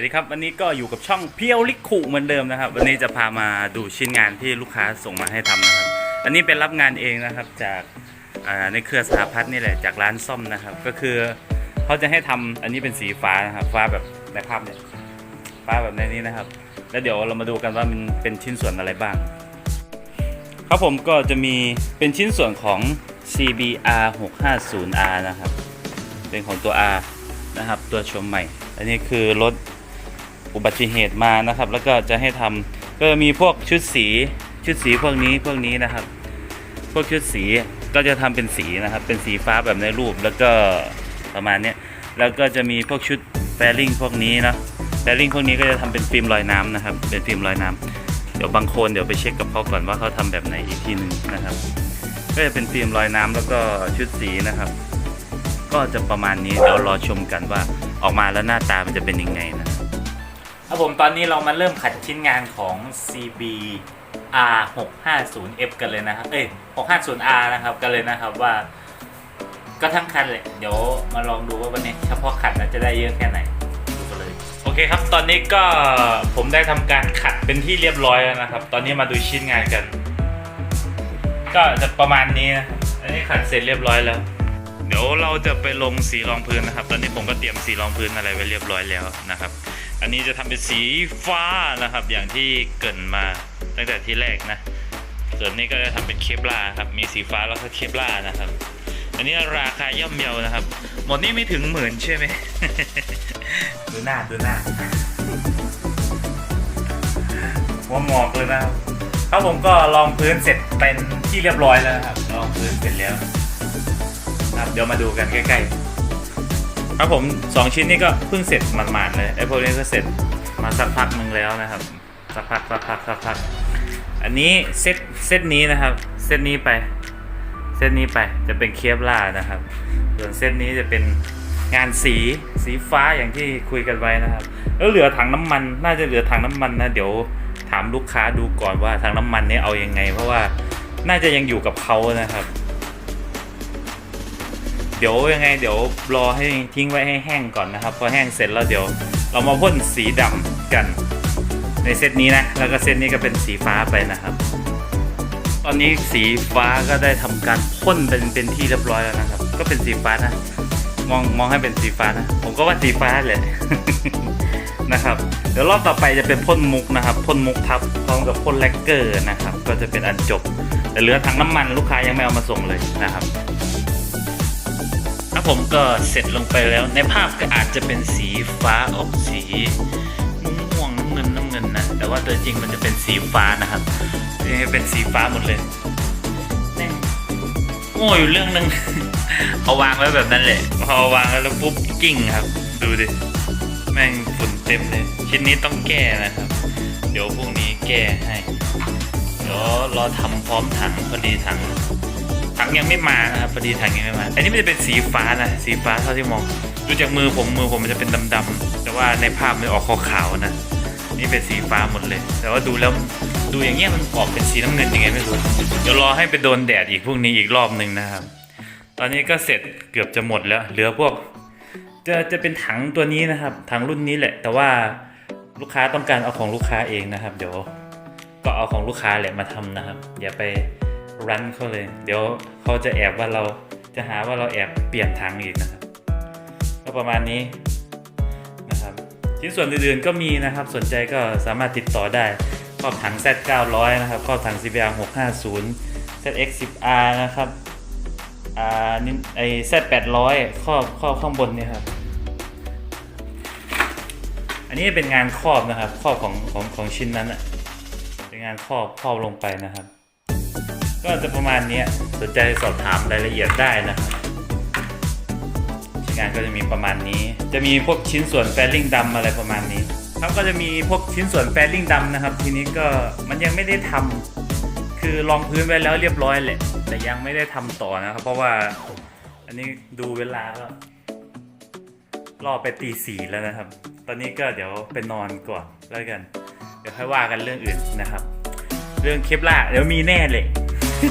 วัสดีครับวันนี้ก็อยู่กับช่องเพียวลิคุเหมือนเดิมนะครับ วันนี้จะพามาดูชิ้นงานที่ลูกค้าส่งมาให้ทำนะครับ อันนี้เป็นรับงานเองนะครับจากในเครือสหพัฒน์นี่แหละจากร้านซ่อมนะครับ ก็คือเขาจะให้ทำอันนี้เป็นสีฟ้านะครับ ฟ้าแบบในภาพเนี่ยฟ้าแบบในนี้นะครับ แล้วเดี๋ยวเรามาดูกันว่ามันเป็นชิ้นส่วนอะไรบ้าง ครับผมก็จะมีเป็นชิ้นส่วนของ CBR 650R นะครับ เป็นของตัว R นะครับ ตัวชมใหม่ อันนี้คือรถ อุบัติเหตุมานะครับ แล้วก็จะให้ทำก็จะมีพวกชุดสีชุดสีพวกนี้พวกนี้นะครับ พวกชุดสีก็จะทำเป็นสีนะครับ เป็นสีฟ้าแบบในรูปแล้วก็ประมาณนี้แล้วก็จะมีพวกชุดแฟริงพวกนี้นะแฟริงพวกนี้ก็จะทำเป็นฟิล์มลอยน้ำนะครับ เป็นฟิล์มลอยน้ำเดี๋ยวบางคนเดี๋ยวไปเช็คกับเขาก่อนว่าเขาทำแบบไหนอีกทีหนึ่งนะครับ ก็จะเป็นฟิล์มลอยน้ำแล้วก็ชุดสีนะครับ ก็จะประมาณนี้เดี๋ยวรอชมกันว่าออกมาแล้วหน้าตามันจะเป็นยังไงนะ ครับผมตอนนี้เรามาเริ่มขัดชิ้นงานของ CB R 6 5 0 F กันเลยนะครับ เอ้ย6 5 0 R นะครับ กันเลยนะครับว่า ก็ทั้งคันแหละเดี๋ยวมาลองดูว่าวันนี้เฉพาะขัดนะจะได้เยอะแค่ไหนดูกันเลย โอเคครับ ตอนนี้ก็ผมได้ทำการขัดเป็นที่เรียบร้อยแล้วนะครับ ตอนนี้มาดูชิ้นงานกัน ก็จะประมาณนี้นะ อันนี้ขัดเสร็จเรียบร้อยแล้ว เดี๋ยวเราจะไปลงสีรองพื้นนะครับ ตอนนี้ผมก็เตรียมสีรองพื้นอะไรไว้เรียบร้อยแล้วนะครับ อันนี้จะทำเป็นสีฟ้านะครับ อย่างที่เกรินมาตั้งแต่ที่แรกนะ ส่วนนี้ก็จะทำเป็นเคปลาครับ มีสีฟ้าแล้วก็เคปลานะครับ อันนี้ราคาย่อมเยานะครับ หมดนี่ไม่ถึงหมื่นใช่ไหม ดูหน้าดูหน้าหัวหมอกเลยนะครับครับผมก็ลองพื้นเสร็จเป็นที่เรียบร้อยแล้วนะครับ ลองพื้นเสร็จแล้วครับเดี๋ยวมาดูกันใกล้ๆ ครับผมสองชิ้นนี้ก็เพิ่งเสร็จหมาดๆเลยไอ้พวกนี้ก็เสร็จมาสักพักหนึ่งแล้วนะครับสักพักสักพักสักพักอันนี้เซตเซตนี้นะครับเซตนี้ไปเซตนี้ไปจะเป็นเคฟล่านะครับ ส่วนเซตนี้จะเป็นงานสีสีฟ้าอย่างที่คุยกันไว้นะครับ แล้วเหลือถังน้ำมันน่าจะเหลือถังน้ำมันนะเดี๋ยวถามลูกค้าดูก่อนว่าถังน้ำมันนี้เอายังไง เพราะว่าน่าจะยังอยู่กับเขานะครับ เดี๋ยวยังไงเดี๋ยวรอให้ทิ้งไว้ให้แห้งก่อนนะครับพอแห้งเสร็จแล้วเดี๋ยว เรามาพ่นสีดำกัน ในเซตนี้นะ แล้วก็เซตนี้ก็เป็นสีฟ้าไปนะครับ ตอนนี้สีฟ้าก็ได้ทำการพ่นเป็นเป็นที่เรียบร้อยแล้วนะครับ ก็เป็นสีฟ้านะมองมองให้เป็นสีฟ้านะ ผมก็ว่าสีฟ้าแหละนะครับ เดี๋ยวรอบต่อไปจะเป็นพ่นมุกนะครับพ่นมุกทับพร้อมกับพ่นแลกเกอร์นะครับ ก็จะเป็นอันจบ แต่เหลือถังน้ำมันลูกค้ายังไม่เอามาส่งเลยนะครับ ครับผมก็เสร็จลงไปแล้วในภาพก็อาจจะเป็นสีฟ้าออกสีม่วงน้ำเงินน้ำเงินนะแต่ว่าตัวจริงมันจะเป็นสีฟ้านะครับนี่เป็นสีฟ้าหมดเลยนี่โง่อยู่เรื่องหนึงเอาวางไว้แบบนั้นแหละพอวางแล้วปุ๊บกิ้งครับ ดูดิแม่งฝุ่นเต็มเลย ชิ้นนี้ต้องแก้นะครับ เดี๋ยวพรุ่งนี้แก้ให้ เดี๋ยวรอทำพร้อมถังพอดีถัง ถังยังไม่มานะครับพอดีถังยังไม่มา อันนี้มันจะเป็นสีฟ้านะสีฟ้าเท่าที่มองดูจากมือผมมือผมมันจะเป็นดำๆแต่ว่าในภาพมันออกขาวๆนะ นี่เป็นสีฟ้าหมดเลย แต่ว่าดูแล้วดูอย่างเงี้ยมันออกเป็นสีน้ำเงินยังไงไม่รู้เดี๋ยวรอให้ไปโดนแดดอีกพวกนี้อีกรอบหนึ่งนะครับ ตอนนี้ก็เสร็จเกือบจะหมดแล้ว เหลือพวก จะจะเป็นถังตัวนี้นะครับถังรุ่นนี้แหละ แต่ว่าลูกค้าต้องการเอาของลูกค้าเองนะครับ เดี๋ยวก็เอาของลูกค้าแหละมาทำนะครับ อย่าไป รันเขาเลย เดี๋ยวเขาจะแอบว่าเราจะหาว่าเราแอบเปลี่ยนถังอีกนะครับก็ประมาณนี้นะครับชิ้นส่วนอื่นๆก็มีนะครับ สนใจก็สามารถติดต่อได้ครอบถัง Z 900นะครับครอบถัง CBR 650 ZX 10R นะครับอ่านี่ไอ Z 800ครอบครอบข้างบนเนี่ยครับอันนี้เป็นงานครอบนะครับครอบของของของชิ้นนั้นอะเป็นงานครอบครอบลงไปนะครับ ก็จะประมาณนี้สนใจสอบถามรายละเอียดได้นะครับชิ้นงานก็จะมีประมาณนี้ จะมีพวกชิ้นส่วนแฟลลิ่งดำอะไรประมาณนี้ครับก็จะมีพวกชิ้นส่วนแฟลลิ่งดำนะครับ ทีนี้ก็มันยังไม่ได้ทำคือรองพื้นไว้แล้วเรียบร้อยแหละ แต่ยังไม่ได้ทำต่อนะครับ เพราะว่าอันนี้ดูเวลาก็รอไปตีสี่แล้วนะครับ ตอนนี้ก็เดี๋ยวไปนอนก่อนแล้วกัน เดี๋ยวค่อยว่ากันเรื่องอื่นนะครับ เรื่องเคปล่าเดี๋ยวมีแน่เลย วิว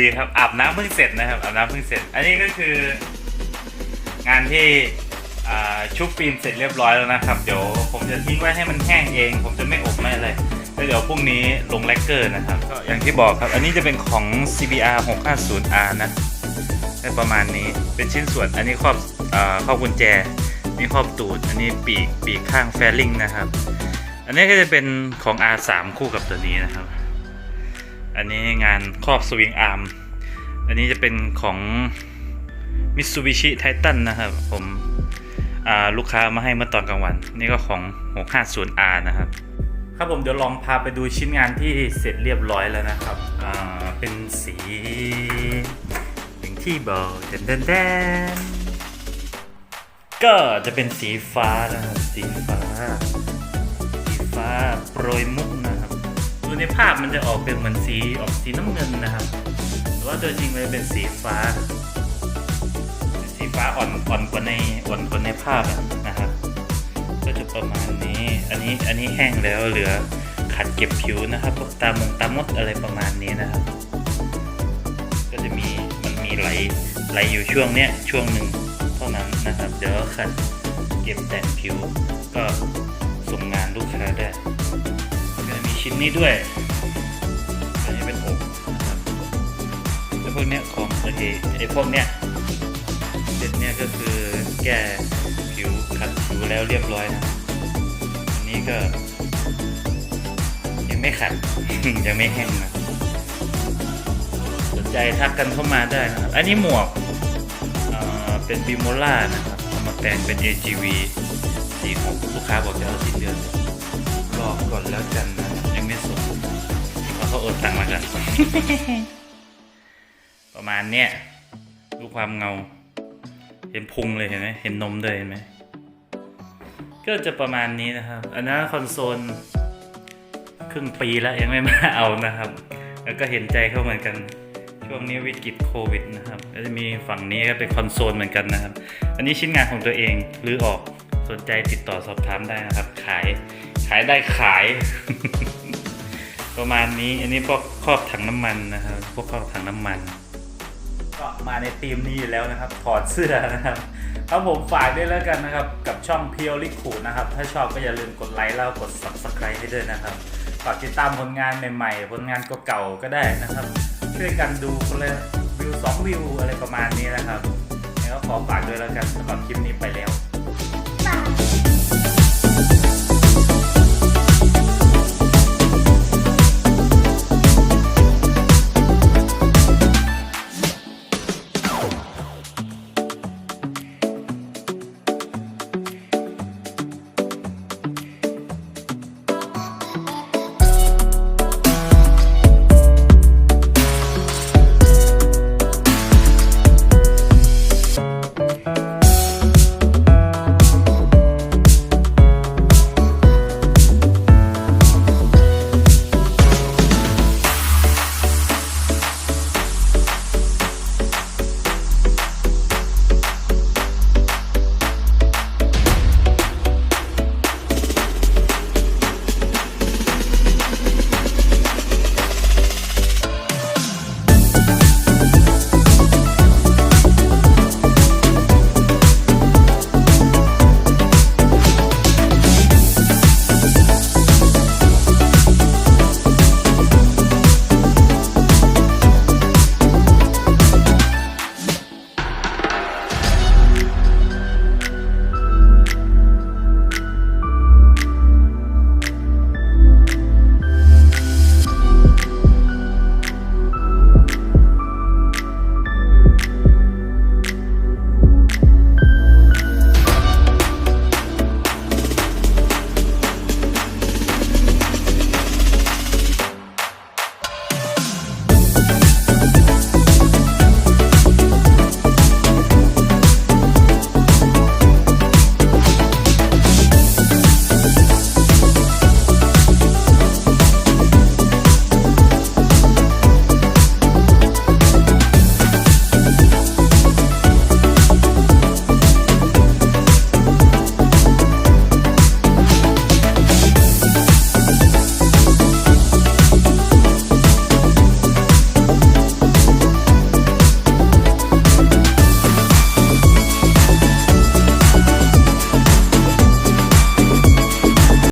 ดีครับอาบน้ำเพิ่งเสร็จนะครับอาบน้ำเพิ่งเสร็จ อันนี้ก็คืองานที่ ชุบฟิล์มเสร็จเรียบร้อยแล้วนะครับ เดี๋ยวผมจะทิ้งไว้ให้มันแห้งเอง ผมจะไม่อบไม่อะไรแล้วเดี๋ยวพรุ่งนี้ลงแลกเกอร์นะครับก็อย่างที่บอกครับ อันนี้จะเป็นของ CBR 650R นะได้ประมาณนี้เป็นชิ้นส่วนอันนี้ครอบอครอบกุญแจนี่ครอบตูด อันนี้ปีกปีกข้างแฟลิงนะครับ อันนี้ก็จะเป็นของ R3 คู่กับตัวนี้นะครับ อันนี้งานครอบสวิงอาร์มอันนี้จะเป็นของ Mitsubishi Titan นะครับผม ลูกค้ามาให้เมื่อตอนกลางวัน นี่ก็ของ 650R นะครับ ครับผมเดี๋ยวลองพาไปดูชิ้นงานที่เสร็จเรียบร้อยแล้วนะครับเป็นสีอย่างที่บอกเดนเดนเดนก็จะเป็นสีฟ้านะครับ สีฟ้า สีฟ้าโปรยมุกนะครับดูในภาพมันจะออกเป็นเหมือนสีออกสีน้ำเงินนะครับแต่ว่าตัวจริงมันเป็นสีฟ้า ฟ้าอ่อนอ่อนกว่าในอ่อนกว่าในภาพนะครับ ก็จะประมาณนี้ อันนี้อันนี้แห้งแล้วเหลือขัดเก็บผิวนะครับพวกตามงตามดอะไรประมาณนี้นะครับ ก็จะมีมันมีไหลไหลอยู่ช่วงเนี้ยช่วงหนึ่งเท่านั้นนะครับ เดี๋ยวขัดเก็บแต่งผิว ก็ส่งงานลูกค้าได้ก็จะมีชิ้นนี้ด้วยอันนี้เป็นอกนะครับแล้วพวกเนี้ยของโอเคไอ้พวกเนี้ย เซตเนี่ยก็คือแก้ผิวขัดผิวแล้วเรียบร้อยนะอันนี้ก็ ยังไม่ขัด ยังไม่แห้งนะสนใจทักกันเข้ามาได้นะครับ อันนี้หมวกเเป็นบิโมล่านะครับเอามาแปลงเป็น AGV สีหกลูกค้าบอกจะเอาสิ้นเดือนรอก่อนแล้วกันนะยังไม่ส่งเพราะเขาอดตังค์มากันประมาณเนี้ยดูความเงา เห็นพุงเลยเห็นไหมเห็นนมเลยเห็นไหมก็จะประมาณนี้นะครับ อันนั้นคอนโซลครึ่งปีแล้วยังไม่มาเอานะครับ แล้วก็เห็นใจเขาเหมือนกัน ช่วงนี้วิกฤตโควิดนะครับก็จะมีฝั่งนี้ก็เป็นคอนโซลเหมือนกันนะครับ อันนี้ชิ้นงานของตัวเองหรือออกสนใจติดต่อสอบถามได้นะครับ ขายขายได้ขาย ประมาณนี้ อันนี้พวกครอบถังน้ำมันนะครับ พวกครอบถังน้ำมัน ก็มาในทีมนี้อยู่แล้วนะครับ ถอดเสื้อนะครับครับผมฝากด้วยแล้วกันนะครับ กับช่องเพียวลิคูนะครับ ถ้าชอบก็อย่าลืมกดไลค์แล้วกด subscribe ให้ด้วยนะครับฝากติดตามผลงานใหม่ๆ ผลงานเก่าๆก็ได้นะครับ ช่วยกันดูคนละวิว2วิวอะไรประมาณนี้นะครับแล้วก็ขอฝากด้วยแล้วกันสำหรับคลิปนี้ไปแล้ว Bye.